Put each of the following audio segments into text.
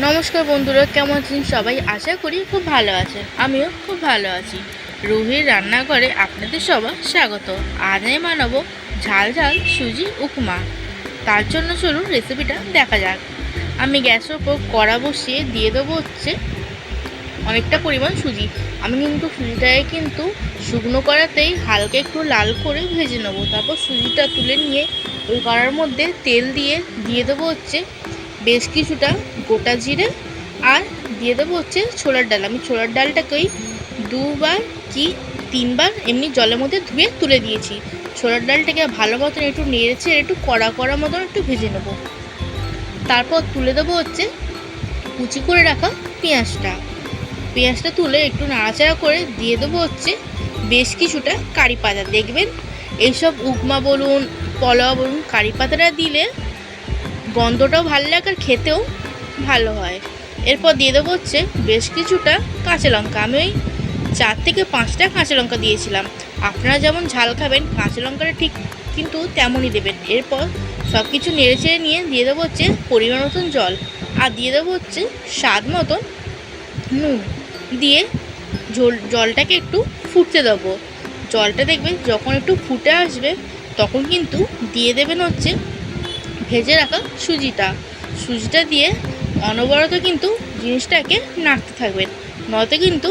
নমস্কার বন্ধুরা, কেমন আছেন সবাই? আশা করি খুব ভালো আছেন। আমিও খুব ভালো আছি। রুহির রান্নাঘরে আপনাদের সবার স্বাগত। আজ আমি বানাবো ঝাল ঝাল সুজি উপমা। তার জন্য চলুন রেসিপিটা দেখা যাক। আমি গ্যাসের ওপর কড়া বসিয়ে দিয়ে দেবো হচ্ছে অনেকটা পরিমাণ সুজি। আমি কিন্তু সুজিটাকে কিন্তু শুকনো কড়াতেই হালকা একটু লাল করে ভেজে নেব। তারপর সুজিটা তুলে নিয়ে ওই কড়ার মধ্যে তেল দিয়ে দিয়ে দেবো হচ্ছে বেশ কিছুটা গোটা জিরে আর দিয়ে দেবো হচ্ছে ছোলার ডাল। আমি ছোলার ডালটাকেই দুবার কি তিনবার এমনি জলের মধ্যে ধুয়ে তুলে দিয়েছি। ছোলার ডালটাকে ভালো মতন একটু নেড়েছে একটু কড়া কড়া মতন একটু ভেজে নেব। তারপর তুলে দেবো হচ্ছে কুচি করে রাখা পেঁয়াজটা। পেঁয়াজটা তুলে একটু নাড়াচাড়া করে দিয়ে দেবো হচ্ছে বেশ কিছুটা কারি পাতা। দেখবেন এইসব উপমা বলুন, পোলাও বলুন, কারি পাতাটা দিলে গন্ধটাও ভালো লাগে আর খেতেও ভালো হয়। এরপর দিয়ে দেবো হচ্ছে বেশ কিছুটা কাঁচা লঙ্কা। আমি ওই চার থেকে পাঁচটা কাঁচা লঙ্কা দিয়েছিলাম। আপনারা যেমন ঝাল খাবেন, কাঁচা লঙ্কাটা ঠিক কিন্তু তেমনই দেবেন। এরপর সব কিছু নেড়ে চেড়ে নিয়ে দিয়ে দেবো হচ্ছে পরিমাণ মতন জল। আর দিয়ে দেবো হচ্ছে স্বাদ মতন নুন। দিয়ে ঝোল, জলটাকে একটু ফুটতে দেবো। জলটা দেখবেন যখন একটু ফুটে আসবে, তখন কিন্তু দিয়ে দেবেন হচ্ছে ভেজে রাখা সুজিটা। সুজিটা দিয়ে অনবরত কিন্তু জিনিসটাকে নাড়তে থাকবেন। নয়তো কিন্তু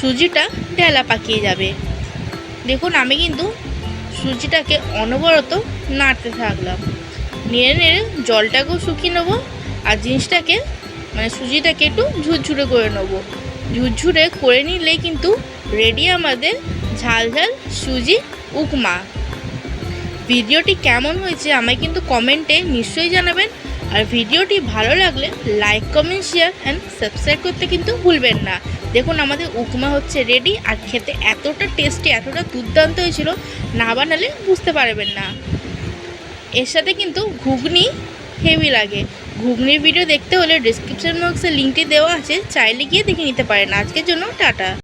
সুজিটা ডেলা পাকিয়ে যাবে। দেখুন, আমি কিন্তু সুজিটাকে অনবরত নাড়তে থাকলাম। নেড়ে নেড়ে জলটাকেও শুকিয়ে নেব আর জিনিসটাকে মানে সুজিটাকে একটু ঝুরঝুরে করে নেব। ঝুরঝুরে করে নিলেই কিন্তু রেডি আমাদের ঝাল ঝাল সুজি, উপমা। ভিডিওটি কেমন হয়েছে আমায় কিন্তু কমেন্টে নিশ্চয়ই জানাবেন। আর ভিডিওটি ভালো লাগলে like, comment share and subscribe করতে কিন্তু ভুলবেন না। দেখুন, আমাদের উপমা হচ্ছে রেডি আর খেতে এতটা টেস্টি এতটা দুর্দান্ত হয়েছিল, না বানালে বুঝতে পারবেন না। এর সাথে কিন্তু ঘুগনি হেভি লাগে। ঘুগনির ভিডিও দেখতে হলে ডিসক্রিপশন বক্সে লিঙ্কটি দেওয়া আছে, চাইলে গিয়ে দেখে নিতে পারেন। আজকের জন্য টাটা।